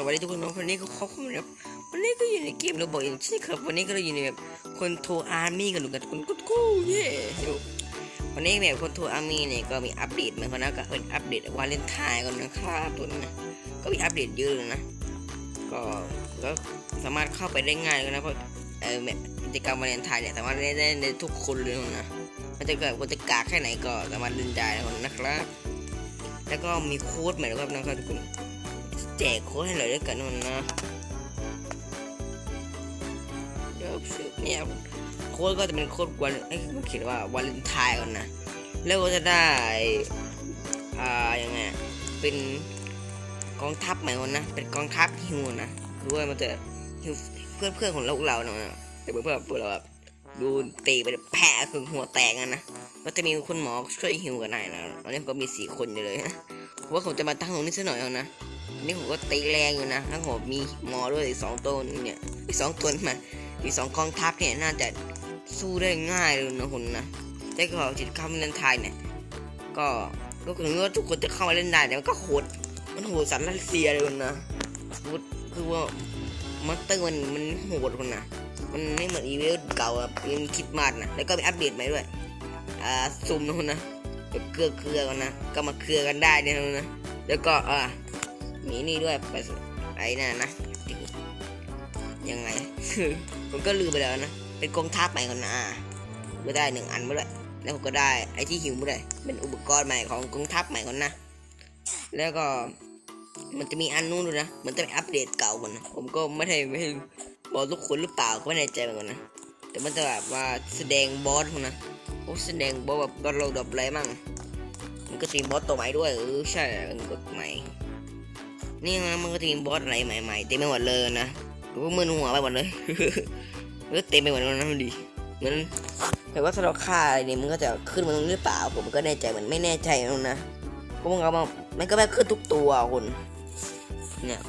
สวัสดีทุกคนนะวันนี้ก็ขอบคุณนะครับวันนี้ก็อยู่ในเกมเราบอกอย่างเช่นครับวันนี้ก็เราอยู่ในแบบคนโทรอาร์มี่กันดูกันคนกุ๊ดกู้เย่วันนี้แบบคนโทรอาร์มี่เนี่ยก็มีอัปเดตเหมือนกันนะก็เป็นอัปเดตวาเลนไทน์กันนะครับตัวนี้นะก็มีอัปเดตเยอะเลยนะก็ก็สามารถเข้าไปได้ง่ายเลยนะเพราะเออแบบกิจกรรมวาเลนไทน์เนี่ยสามารถเล่นได้ในทุกคนเลยนะมันจะเกิดคนจะกากแค่ไหนก็สามารถเล่นได้นะครับ แล้วก็มีโค้ดใหม่ด้วยครับนะครับทุกคน แจกโค้ดให้เลยด้วยกันนะเดี๋ยวเนี่ยโค้ดก็จะเป็นโค้ดวันเอ้ยมันเขียนว่าวาเลนไทน์กันนะ แล้วก็จะได้อ่ายังไงเป็นกองทัพใหม่คนนะ เป็นกองทัพฮิวนะคือว่ามันจะฮิวเพื่อนเพื่อนของเราเราเนาะแต่เพื่อนเพื่อนเราแบบดูตีไปแผลคือหัวแตกกันนะก็จะมีคุณหมอช่วยฮิวกันได้นะตอนนี้ผมก็มีสี่คนอยู่เลยนะว่าผมจะมาตั้งตรงนี้สักหน่อยเอานะ นี่ผมก็ตีแรงอยู่นะแล้วผมมีหมอด้วยอีกสองตัวเนี่ยอีกสองตัวมาอีกสองกองทัพเนี่ยน่าจะสู้ได้ง่ายเลยนะคุณนะแต่ก็จิตคำเล่นไทยเนี่ย ก็ก็คือว่าทุกคนจะเข้ามาเล่นได้แต่มันก็โหดมันโหดสันรัสเซียเลยคุณนะคือคือว่ามัตเตอร์มันมันโหดคุณนะมันไม่เหมือนอีเวนต์เก่าอะเป็นคิดมาดนะแล้วก็มีอัปเดตใหม่ด้วยอ่าซุ่มนะคุณนะเครือเครือกันนะก็มาเครือกันได้เนี่ยนะแล้วก็อ่า มีนี่ด้วยไปไอ้นั่นนะยังไง ผมก็ลืมไปแล้วนะ เป็นกองทัพใหม่กันนะก็ได้หนึ่งอันมาด้วยแล้วผมก็ได้ไอที่หิวมาด้วยเป็นอุปกรณ์ใหม่ของกองทัพใหม่กันนะ แล้วก็มันจะมีอันนู้นด้วยนะ มันจะเป็นอัปเดตเก่ามันนะ ผมก็ไม่ได้ไม่บอกทุกคนหรือเปล่าก็ไม่แน่ใจเหมือนกันนะ แต่มันจะแบบว่าแสดงบอสนะโอ้แสดงบอสแบบบอสเราดับอะไรมั่งมันก็จะมีบอสตัวใหม่ด้วยเออใช่มันก็ใหม่ นี่นะมันก็จะมีบอสอะไรใหม่ๆเต็มไปหมดเลยนะกูมึนหัวไปหมดเลยก็เต็มไปหมดเลยนะดีเหมือนแต่ว่าถ้าเราฆ่าอะไรเนี่ยมันก็จะขึ้นมาตรงนี้หรือเปล่าผมก็แน่ใจมันไม่แน่ใจนะนะเพราะมันก็มามันก็ไม่ขึ้นทุกตัวคุณเนี่ย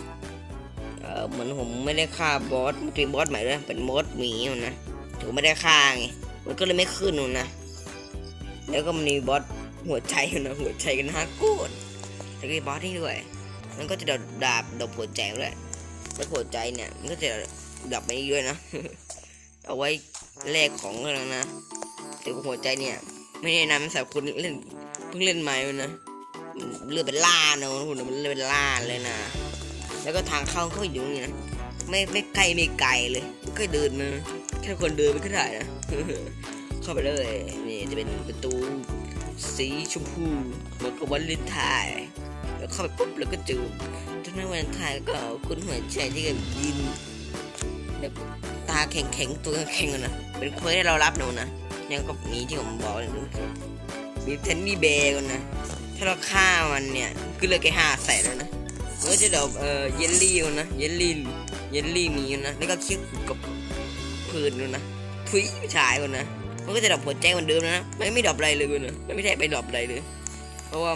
เออเหมือนผมไม่ได้ฆ่าบอสมันจะมีบอสใหม่ด้วยเป็นบอสหมีนะถือไม่ได้ฆ่าไงมันก็เลยไม่ขึ้นนู่นนะแล้วก็มันมีบอสหัวใจอยู่นะหัวใจกันฮะโกดแล้วก็มีบอสนี่ด้วย มันก็จะดาบดาบดาบหัวใจด้วยแล้วหัวใจเนี่ยมันก็จะดับไปนี่ด้วยนะ เอาไว้แลกของแล้วนะแต่หัวใจเนี่ย ไม่แนะนำสำหรับคนเล่นเพิ่งเล่นใหม่เลยนะมันเลือดเป็นล้านะคุณมันเลือดเป็นล้าเลยนะ แล้วก็ทางเข้าเขาอยู่นี่นะไม่ไม่ไกลไม่ไกลเลยก็เดินมาแค่คนเดินไปก็ได้นะเข้าไปเลยนี่จะเป็นประตูสีชมพูเหมือนกับวันเลนทน์แล้ว เข้าไปปุ๊บแล้วก็จูบทั้งนั้นวันทน์ก็คุณหัวใจที่แบบยินแบบตาแข็งแข็งๆตัวแข็งๆนะเป็นเควสให้เรารับหนูนะยังก็มีที่ผมบอกเลยมีเทนนี่เบย์กันนะถ้าเราฆ่ามันเนี่ยก็เลยแค่ห้าใส่แล้วนะมันก็จะดอกเอ่อเยลลี่กันนะเยลลี่เยลลี่มีอยู่นะแล้วก็เคี้ยวกับพื้นอยู่นะทุยชายคนนะมันก็จะดรอปหัวใจเหมือนเดิมนะไม่ไม่ดรอปอะไรเลยนะไม่ไม่ได้ไปดรอปอะไรเลย เพราะว่า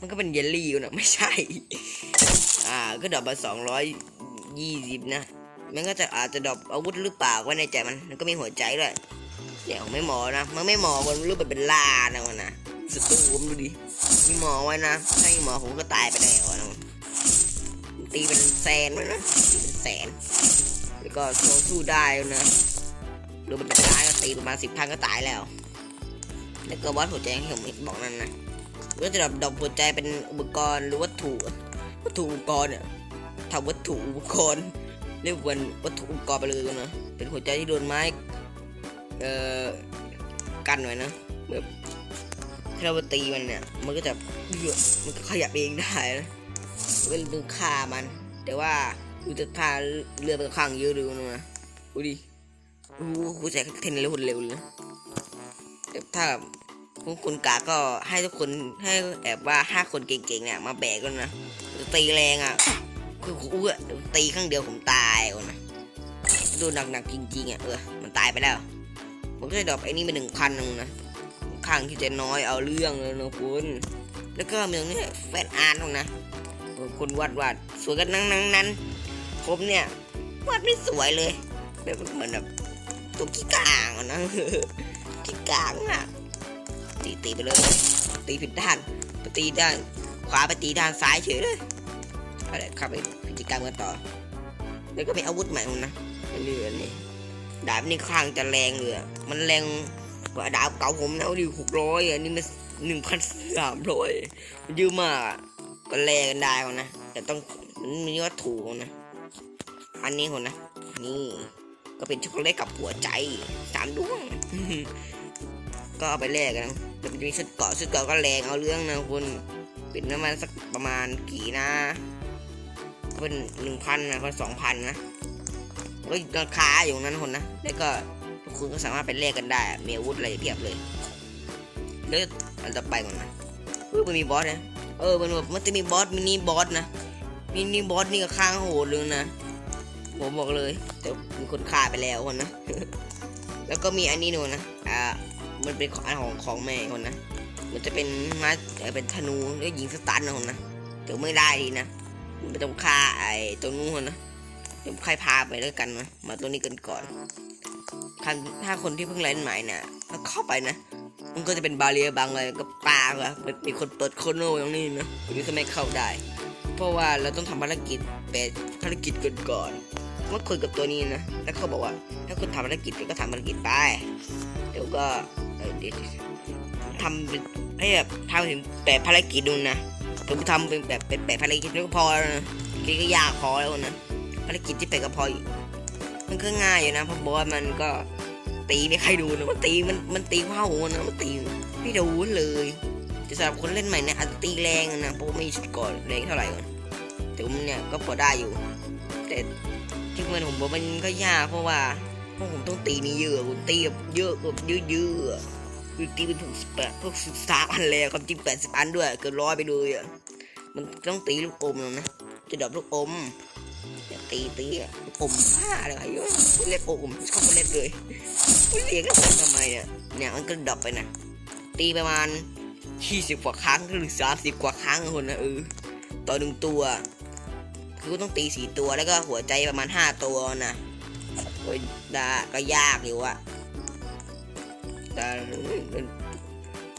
มันก็เป็นเยลลี่อยู่นะไม่ใช่ อ่า ก็ดรอปมาสองร้อยยี่สิบนะ มันก็จะอาจจะดรอปอาวุธหรือเปล่าก็ในใจมัน มันก็มีหัวใจด้วยเดี๋ยวไม่หมอนะ มันไม่หมอคนรูปแบบเป็นลานะมันนะสุดตูผมดูดิ มีหมอไว้นะ ถ้ามีหมอผมก็ตายไปแล้วนะตีเป็นแสนเลยนะเป็นแสน แล้วก็สู้สู้ได้นะหรือมันเป็นร้ายก็ตีประมาณสิบพันก็ตายแล้ว แล้วก็วัดหัวใจที่ผมบอกนั่นนะ ก็จะดับดอกหัวใจเป็นอุปกรณ์หรือวัตถุวัตถุอุปกรณ์เนี่ยทำวัตถุอุปกรณ์เรียกว่าวัตถุอุปกรณ์ไปเลยนะเป็นหัวใจที่โดนไม้เอ่อกันไว้นะแบบถ้าเราตีมันเนี่ยมันก็จะเลือดมันก็ขยับเองได้นะมันก็ดูฆ่ามัน แต่ว่าดูจะฆ่าเลือดมันข้างเยอะดูนะดูดิโอ้โหกูใจเทนเร็วเร็วเลยแต่ถ้า พวกคุณกาก็ให้ทุกคนให้แอบว่าห้าคนเก่งๆเนี่ยมาแบกกันนะตีแรงอะคือกูอะตีข้างเดียวผมตายก่อนนะดูหนักๆจริงๆอะเออมันตายไปแล้วมันก็จะดรอปไอ้นี่ไปหนึ่งพันนึงนะข้างที่จะน้อยเอาเรื่องเลยนะคุณแล้วก็เมืองนี้แฟนอาร์ตของนะเออคนวาดวาดสวยกันนั่งนั่งนั้น ผมเนี่ยวาดไม่สวยเลยแบบเหมือนแบบตัวขี้กลางนะขี้กลางอะ ตีตีไปเลยตีผิดด้านไปตีด้านขวาไปตีด้านซ้ายเฉยเลยอะไรเข้าไปกิจกรรมกันต่อ แล้วก็มีอาวุธใหม่นะอันนี้อันนี้ดาบนี่ข้างจะแรงเลยมันแรงกว่าดาบเก่าผมนะดิหกร้อยอันนี้มันหนึ่งพันสามร้อยมันเยอะมากก็แลกกันได้คนนะ แต่ต้องมันมีวัตถุนะ อันนี้คนนะ นี่ ก็เป็นช็อกโกแลตกับหัวใจสามดวง ก็เอาไปแลกกันแต่มันจะมีชุดเกาะชุดเกาะก็แรงเอาเรื่องนะคุณเป็นประมาณสักประมาณกี่นะเป็นหนึ่งพันนะคนสองพันนะก็ราคาอยู่นั้นคนนะแล้วก็ทุกคนก็สามารถไปแลกกันได้มีอาวุธอะไรเพียบเลยเลือกอันต่อไปก่อนนะเออมันมีบอสนะเออมันแบบมันจะมีบอสมินิบอสนะมินิบอสนี่ก็ข้างโหดเลยนะผมบอกเลยแต่มีคนฆ่าไปแล้วคนนะ แล้วก็มีอันนี้หนูนะอ่า มันเป็นของอันของของแม่คนนะมันจะเป็นมาเอ่อเป็นธนูหรือยิงสตันนะคนนะแต่ไม่ได้ดีนะไม่ต้องฆ่าไอ้ตัวนู้นนะเดี๋ยวใครพาไปแล้วกันนะมาตัวนี้กันก่อนคันถ้าคนที่เพิ่งเล่นใหม่นี่ยถ้าเข้าไปนะ มันก็จะเป็นบาเรียบางเลยก็ปาอะมันมีคนเปิดโคโน่ตรงนี้นะตรงนี้ทำไมเข้าได้ เพราะว่าเราต้องทำภารกิจเป็ดภารกิจกันก่อน มื่อคุยกับตัวนี้นะ แล้วเขาบอกว่า ถ้าคุณทำภารกิจก็ทำภารกิจไป เดี๋ยวก็เดี๋ยวทำให้แบบทำถึงแปดภารกิจดูนะผมทำเป็นแบบเป็นแปดภารกิจแล้วก็พอแล้วนะทีก็ยากพอแล้วนะ ภารกิจที่แปดก็พออยู่มันก็ง่ายอยู่นะเพราะบอสมันก็ตีไม่ใครดูนะมันตีมันมันตีเข้าหัวนะมันตีไม่ดนเลยแต่สำหรับคนเล่นใหม่เนี่ยอาจจะตีแรงนะเพราะไม่ชุดก่อนแรงเท่าไหร่ก่อนแต่ว่ามันเนี่ยก็พอได้อยู่แต่ ที่มันผมบอกมันก็ยากเพราะว่าเพราะผมต้องตีนี่เยอะผมตีแบบเยอะแบบเยอะๆอะคือตีเป็นพวกแปดพวกสิบสามอันแล้วความจริงแปดสิบอันด้วยเกินร้อยไปเลยอะมันต้องตีลูกอมนะ จะดรอปลูกอมอย่าตีตีอะลูกอมบ้าอะไรเยอะเรียกอมชอบเล่นเลยเรียกแล้วทำไมเนี่ยเนี่ยมันก็ดรอปไปนะตีประมาณยี่สิบกว่าครั้งหรือสามสิบกว่าครั้งคนนะเออต่อหนึ่งตัว คือต้องตีสี่ตัวแล้วก็หัวใจประมาณห้าตัวนะโอ้ยดาก็ยากอยู่อะแต่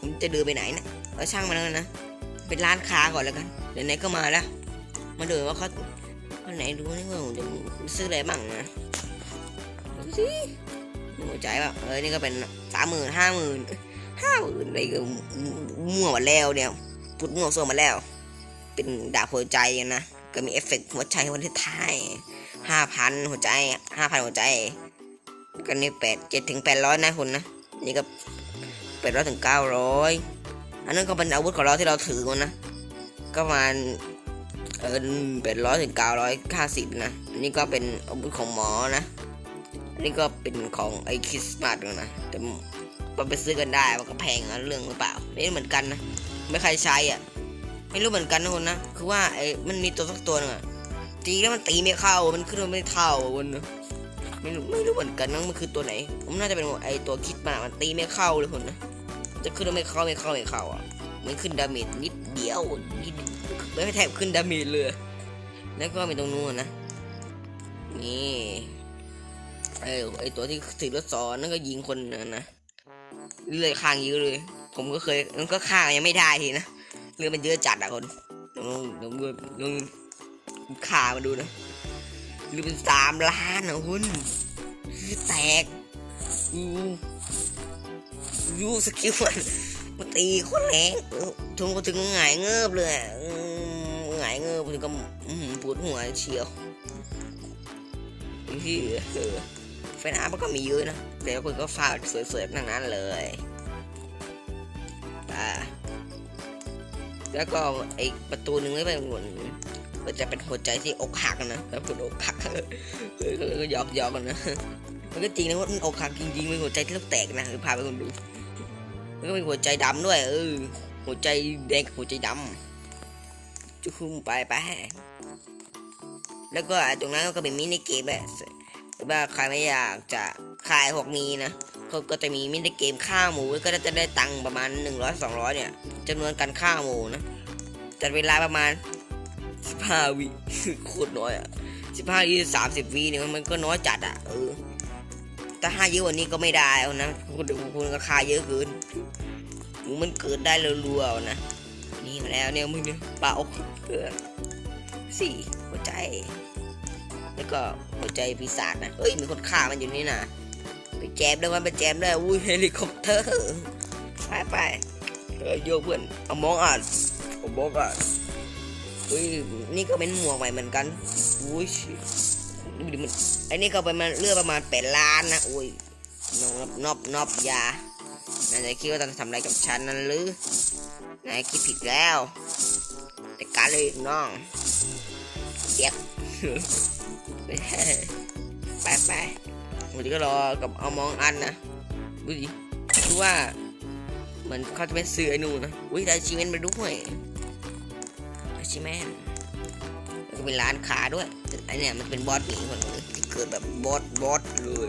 ผมจะเดินไปไหนนะก็ช่างมันแล้วนะเป็นร้านค้าก่อนแล้วกันเดี๋ยวไหนก็มาแล้วมาดูว่าเขาวันไหนดูนี่ว่าผมจะซื้ออะไรบ้างนะดูสิหัวใจแบบเออนี่ก็เป็นสามหมื่นห้าหมื่นห้าหมื่นอะไรก็มั่วมดแล้วเนี่ยพุดมั่วโซ่มาแล้ว เป็นดาบหัวใจนะ ก็มีเอฟเฟกต์หัวใจวันที่ท้ายห้าพันหัวใจห้าพันหัวใจ ก็นี่แปดเจ็ดถึงแปดร้อยนะคุณนะ นี่ก็แปดร้อยถึงเก้าร้อยอันนั้นก็เป็นอาวุธของเราที่เราถือกันนะ ก็ประมาณเออแปดร้อยถึงเก้าร้อยห้าสิบนะนนี้ก็เป็นอาวุธของหมอนะนนี้ก็เป็นของไอคริสต์มาสนะแต่มันไปซื้อกันได้มันก็แพงนะเรื่องหรือเปล่าไม่เหมือนกันนะ ไม่ใครใช้อะ ไม่รู้เหมือนกันนะคนนะ คือว่าไอ้มันมีตัวสักตัวหนึงอะตีแล้วมันตีไม่เข้า มันขึ้นมาไม่เท่าอะคนนะไม่รู้ไม่รู้เหมือนกันนะมันคือตัวไหน ผมน่าจะเป็นไอ้ตัวคิดมามันตีไม่เข้าเลยคนนะ จะขึ้นไม่เข้าไม่เข้าไม่เข้าอะ มันขึ้นดาเมจนิดเดียวนิดไม่แทบขึ้นดาเมจเลย แล้วก็มีตรงนู้นนะ นี่ไอ้ไอ้ตัวที่ถือรถสอนนั่นก็ยิงคนนะนะเลยข้างเยอะเลย ผมก็เคยมันก็ข้างยังไม่ได้ทีนะ เรือมันเยอะจัดอะคนลองลองลองลงขามาดูนะเรือเป็นสามล้านอะคุณคือแตกยูยูสกิลมันมันตีโคนแรงถึงก็ถึงหงายเงือบเลยหงายเงือบถึงก็อื้อหือปวดหัวเชียวที่เออไฟน้ำมันก็มีเยอะนะเดี๋ยวคุณก็ฟาดสวยๆทั้งนั้นเลย แล้วก็ไอประตูหนึ่งไม่เป็นเหมือนมันจะเป็นหัวใจที่อกหักนะแล้วคุณอกหักเออก็หยอกหยอกกันนะมันก็จริงนะว่ามันอกหักจริงๆเป็นหัวใจที่ต้องแตกนะคือพาไปคนดูมันก็เป็นหัวใจดำด้วยเออหัวใจแดงกับหัวใจดำจุคุมไปไปแล้วก็ตรงนั้นก็เป็นมินิเกมแบบว่าใครไม่อยากจะขายพวกนี้นะเขาก็จะมีมินิเกมฆ่าหมูก็จะได้ตังค์ประมาณ100 200เนี่ย จำนวนการฆ่าหมูนะจัดเวลาประมาณ15วิโคตรน้อยอะ15 20 30วิเนี่ยมันก็น้อยจัดอะเออถ้าห้าเยอะกว่านี้ก็ไม่ได้เอานะคุณคุณก็ฆ่าเยอะเกินหมูมันเกิดได้รัวๆนะนี่มาแล้วเนี่ยมึงเนี่ยปลาอกเออสี่หัวใจ แล้วก็หัวใจปีศาจนะเฮ้ยมีคนฆ่ามันอยู่นี่นะไปแจมด้วยมันไปแจมด้วยอุ้ยเฮลิคอปเตอร์ไปไป เฮ้ยโยเพื่อนเอามองอะเอามองอะเฮ้ยนี่ก็เป็นหมวกใหม่เหมือนกันอุ้ยดูดิมันไอ้นี่ก็ประมาณเลือกประมาณแปดล้านนะอุ้ยนอบนอบนอบยานายจะคิดว่าจะทำอะไรกับฉันนั่นหรือนายคิดผิดแล้ว แต่การเลยน้องเปียกไปไปวันนี้ก็รอกับเอามองอันนะดูดิดูว่า เหมือนเขาจะเป็นซื้อไอ้นู่นนะ อุ้ยได้ชีเมนไปด้วยได้ชีเมนแล้วก็เป็นร้านค้าด้วยไอเนี่ยมันเป็นบอสหมีคนที่เกิดแบบบอสบอสเลย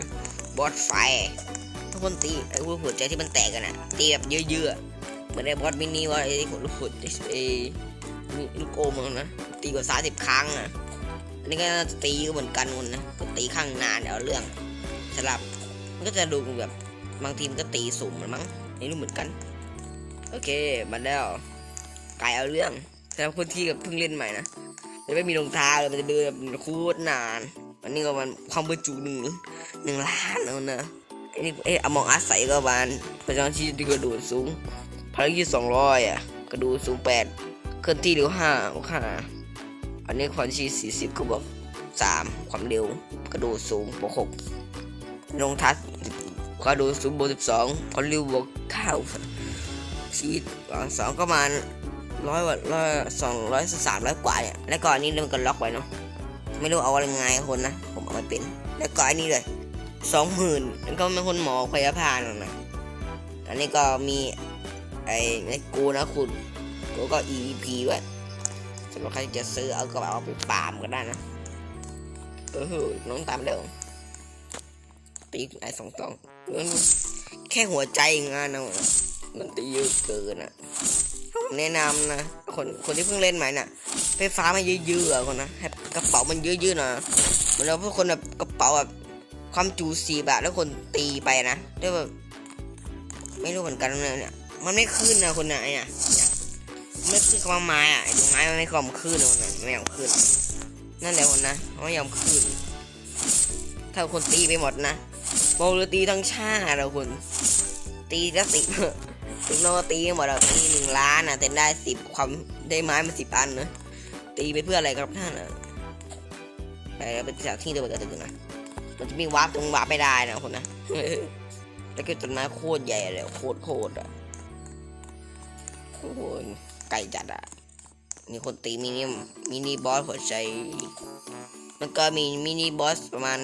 บอสไฟทุกคนตีไอ้พวกหัวใจที่มันแตกกันอะตีแบบเยอะๆเหมือนไอ้บอสมินิว่าไอ้หัวลูกหัวไอ้นี่ลูกโอมมันนะตีกว่าสามสิบครั้งอะอันนี้ก็จะตีก็เหมือนกันคนนะก็ตีข้างนานเดี๋ยวเอาเรื่องสลับมันก็จะดูแบบบางทีมันก็ตีสุ่มมันมั้งนี่รู้เหมือนกัน โอเคมาแล้วไกลเอาเรื่องสำหรับคนที่กับเพิ่งเล่นใหม่นะจะไม่มีรองเท้าเลยมันจะเดินแบบโคตรนานอันนี้ก็มันความบรรจุหนึ่งหนึ่งล้านแล้วนะไอ้นี่เอ๊ะอมองอาศัยก็ประมาณพระเจ้าที่ที่กระโดดสูงภารกิจสองร้อยอะกระโดดสูงแปดเคลื่อนที่เร็วห้าห้าอันนี้ความชีสี่สิบก็บอกสามความเร็วกระโดดสูงบวกหกลงทัศกระโดดสูงบวกสิบสองความเร็วบวกเก้า ชีดวางสองก็มาร้อยกว่าร้อยสองร้อยสามร้อยกว่าเนี่ยแล้วก็อันนี้มันก็ล็อกไว้เนาะไม่รู้เอาอะไรไงคนนะผมเอาไม่เป็น แล้วก็อันนี้เลยสองหมื่นแล้วก็เป็นคนหมอพยาบาลนะนะอันนี้ก็มีไอ้ไอ้กูนะคุณกูก็ EVP ด้วยสำหรับใครจะซื้อเอากระเป๋าไปปามก็ได้นะเออน้องตามเร็วตีไอ้สองตองแค่หัวใจงานนะ มันตีเยอะเกินอะแนะนำนะคนคนที่เพิ่งเล่นใหม่น่ะไปฟ้ามาเยอะๆอะคนนะให้กระเป๋ามันเยอะๆนะเหมือนเราพวกคนแบบกระเป๋าแบบความจุสี่บาทแล้วคนตีไปนะเรียกว่าไม่รู้เหมือนกันเลยเนี่ยมันไม่ขึ้นนะคนไหนอะไม่ขึ้นความไม้อะไอ้ตรงไม้มันไม่ยอมขึ้นเลยนไม่ยอมขึ้น นั่นแหละคนนะไม่ยอมขึ้น ถ้าคนตีไปหมดนะบอกเลยตีทั้งชาติเราคนตีละสิบ ถึงเราตีหมดเราตีหนึ่งล้านนะแต่ได้สิบความได้ไม้มาสิบอันนะตีไปเพื่ออะไรครับท่านนะไปแล้วไปจากที่เดียวกันตึกนะมันจะมีวาร์ปตรงวาร์ปไม่ได้นะคนนะแล้วก็ต้นไม้โคตรใหญ่เลยโคตรโคตรอะโอ้โหไก่จัดอะมีคนตีมินิมินิบอสหัวใจมันก็มีมินิบอสประมาณ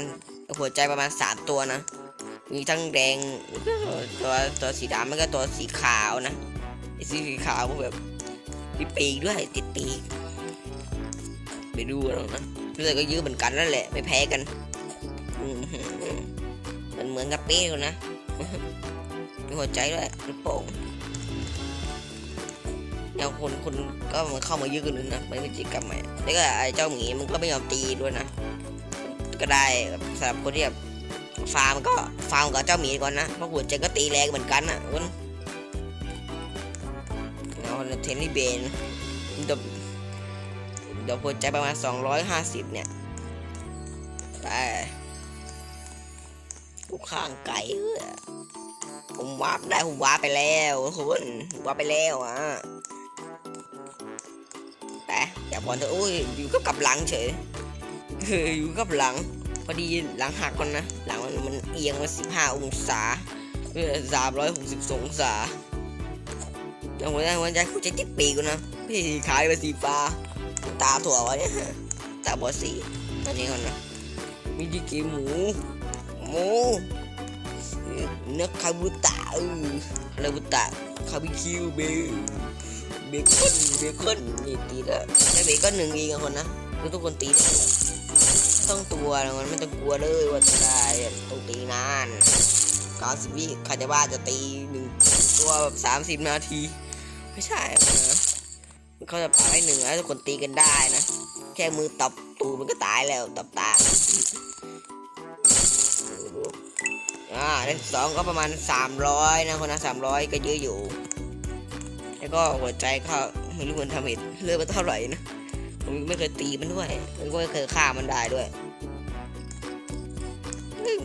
หัวใจประมาณสามตัวนะ มีทั้งแดงตัวตัวสีดำแล้วก็ตัวสีขาวนะสีขาวแบบมีปีกด้วยติดปีกไปดูหรอกนะรู้สึกก็เยอะเหมือนกันนั่นแหละ ไม่แพ้กันมันเหมือนกับเป้เลยนะมีหัวใจด้วยลูกโป่งอย่าคนคนก็มันเข้ามาเยอะขึ้นนะไม่มีกิจกรรมใหม่แล้วก็ไอ้เจ้าหมีมันก็ไม่ยอมตีด้วยนะ ก็ได้สำหรับคนที่แบบ ฟาร์มก็ฟาร์มกับเจ้าหมีก่อนนะเพราะหัวใจก็ตีแรงเหมือนกันนะคุณเอาเทนนิเบนเดี๋ยวเดี๋ยวหัวใจประมาณ 250 เนี่ยไปกูข้างไก่ผมวาร์ปได้ผมวาร์ปไปแล้วคุณวาร์ปไปแล้วอะแต่อย่าบอลเถอะโอ้ยอยู่ก็กลับหลังเฉยอออยู่กับหลัง พอดีหลังหักก่อนนะ หลังมันมันเอียงมาสิบห้าองศาเออสามร้อยหกสิบสององศาแล้วหัวใจหัวใจหัวใจติดปีกก่อนะพี่ขายไปสีฟ้า ตาถั่ววะเนี่ยตาบอดสีอันนี้ก่อนนะมีดีกีหมูหมูเนื้อคาบุตะเออคาบุตะคาบิคิวเบลเบคอนเบคอนนี่ตีล้วได้เบคอนหนึ่งเองคนนะคือทุกคนตีได้ ต้องตัวนะมันไม่ต้องกลัวเลยว่าจะได้ต้องตีนานกาสิบวิใครจะว่าจะตีหนึ่งตัวแบบสามสิบนาที ไม่ใช่นะเขาจะปาให้หนึ่งแล้วทุกคนตีกันได้นะ แค่มือตบตูมันก็ตายแล้วตบตาอ่าเลขสองก็ประมาณสามร้อยนะคนนะสามร้อยก็เยอะอยู่ แล้วก็หัวใจเขาไม่รู้มันทำเหตุเลือดมันเท่าไหร่นะ ผมไม่เคยตีมันด้วยผมก็ไม่เคยฆ่ามันได้ด้วย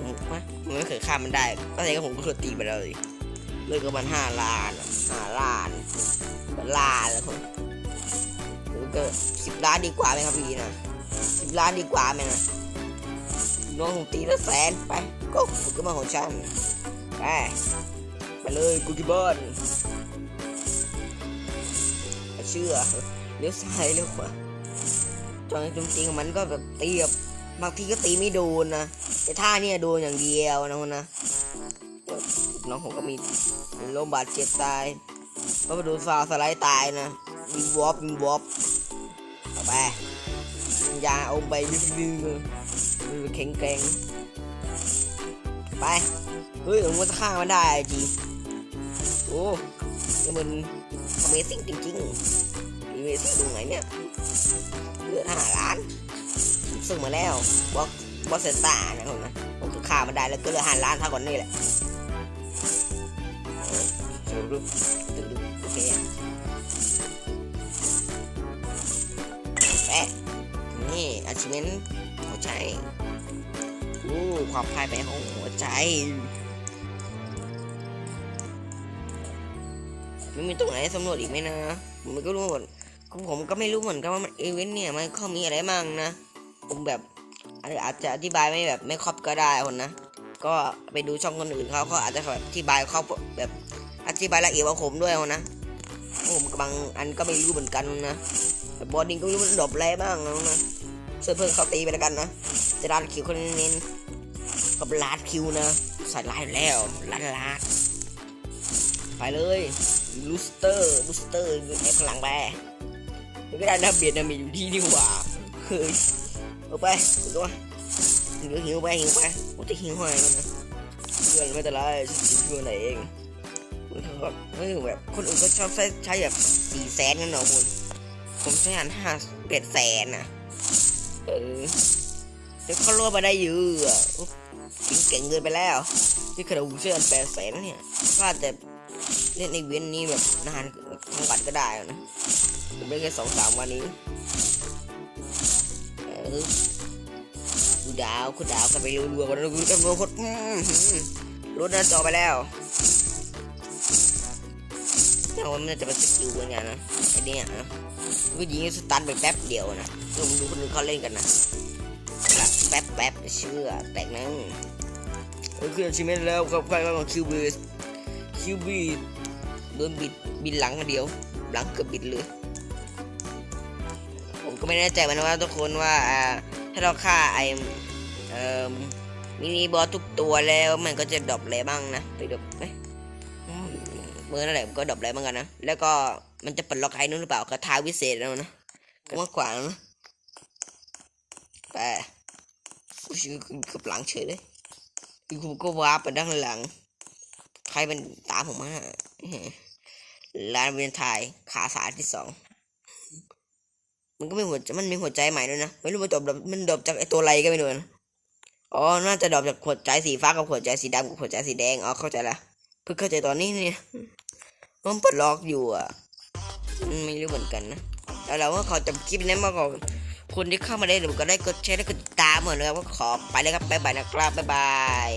ผมว่าผมไม่เคยฆ่ามันได้ก็เลยก็ผมก็เคยตีไปแล้วเลยเลยก็มันห้าล้านห้าล้านเป็นล้านแล้วคนหรือก็สิบล้านดีกว่าไหมครับพี่นะสิบล้านดีกว่าไหมนะน้องผมตีแล้วแสนไปก็ผมก็มาของฉันไปไปเลยกูกิบอนเชื่อเลี้ยวซ้ายเลี้ยวขวา จองจริงๆมันก็แบบตีแบบบางทีก็ตีไม่โดนนะแต่ท่าเนี่ยโดนอย่างเดียวนะคนนะน้องผมก็มีลมบาดเจ็บตายก็มาโดนฟาวสไลด์ตายนะมีวอปมีวอปเอไปยาเอาไปดื้อๆแข็งแกร่งไปเฮ้ยผมว่าจะฆ่ามันได้จริงโอ้นี่มัน Amazing จริงๆ Amazing ตรงไหนเนี่ยเลือดห้าล้านซึ่งมาแล้วบล็อกบอกเซนต้านะครับนะผมจะฆ่ามันได้แล้วก็เหลือห้าล้านเท่ากันนี่แหละดูดูดูดูโอเคแปะนี่ achievement หัวใจโอ้ความพ่ายแพ้ของหัวใจมันมีตรงไหนสำรวจอีกไหมนะผมก็รู้หมด ผมก็ไม่รู้เหมือนกันว่ามันเอเวนต์เนี่ยมันเขามีอะไรมั่งนะ ผมแบบอาจจะอธิบายไม่แบบไม่ครอบก็ได้คนนะ ก็ไปดูช่องคนอื่นเขาเขาอาจจะแบบอธิบายเขาแบบอธิบายละเอียดกว่าผมด้วยคนนะผมบางอันก็ไม่รู้เหมือนกันนะแต่บอดิ้งก็ไม่รู้มันดรอปอะไรบ้างนะนะเสื้อเพิ่งเขาตีไปแล้วกันนะจะลาดคิวคนเน้นกับลาดคิวนะใส่ลายแล้วลาดลาดไปเลยลูสเตอร์ลูสเตอร์อยู่ในข้างหลังไป ก็ได้นะเบียดนะมีอยู่ที่นี่ว่าเฮ้ยเอาไปตัวหิวหิวไปหิวไปกูจะหิวหอยมันนะเพื่อนไม่เป็นไรฉันช่วยไหนเองเฮ้ยแบบคนอื่นก็ชอบใช้ใช้แบบสี่แสนกันเนาะคุณผมใช้หันห้าเป็ดแสนนะเออเดี๋ยวเขารวบมาได้เยอะเก่งเกินไปแล้ว ที่ขนาดผมเชื่อแปดแสนเนี่ยพลาดแต่เล่นในเว้นนี้แบบนานทั้งวันก็ได้นะ ผมเล่นแค่สองสามวันนี้เออคุณดาวคุณดาวกันไปรัวๆกันรัวๆกันรัวคนรถหน้าจอไปแล้วแต่ว่ามันจะเป็นสกิลกันเนี่ยนะไอเนี้ยนะก็ยิงสตันไปแป๊บเดียวนะผมดูคนอื่นเขาเล่นกันนะแป๊บแป๊บเชื่อแตกนั่งเออคือชิมเมนแล้วครับใครก็มาคิวบีคิวบีโดนบิดบินหลังมาเดียว หลังเกือบบิดเลย ก็ไม่แน่ใจเหมือนกันว่าทุกคนว่าถ้าเราฆ่าไออมินิบอสทุกตัวแล้วมันก็จะดรอปอะไรบ้างนะไปดรอปไหมเมื่อนั่นแหละก็ดรอปอะไรบ้างกันนะแล้วก็มันจะปลดล็อกไอ้นู้นหรือเปล่ากระทาวิเศษแล้วนะก็มากกว่านะแต่กูชื่อกับหลังเฉยเลยกูก็วาร์ปไปด้านหลัง ใครเป็นตามผมมาร้านเวียนไทยขาสาที่สอง มันก็ไมีหัวมันมีหัวใจใหม่ด้วยนะ ไม่รู้มันดรอปมันดรอปจากไอตัวอะไรก็ไม่รู้นะอ๋อ น่าจะดรอปจากหัวใจสีฟ้ากับหัวใจสีดำกับหัวใจสีแดง อ๋อ เข้าใจละ เพิ่งเข้าใจตอนนี้นี่มันเปิดล็อกอยู่อะ ไม่รู้เหมือนกันนะแล้วเราก็ขอจบคลิปนี้มาก่อนคนที่เข้ามาได้หรือก็ได้กดแชร์และกดติดตามเหมือนกันก็ขอไปเลยครับบ๊ายบายนะครับบ๊ายบาย